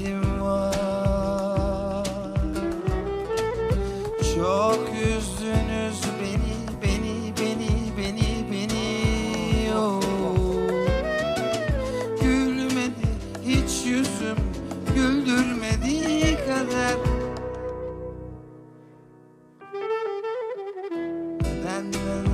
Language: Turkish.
kim var. Çok üzdünüz beni beni beni beni beni. Oh. Gülmedi hiç yüzüm güldürmediği kadar Ben ben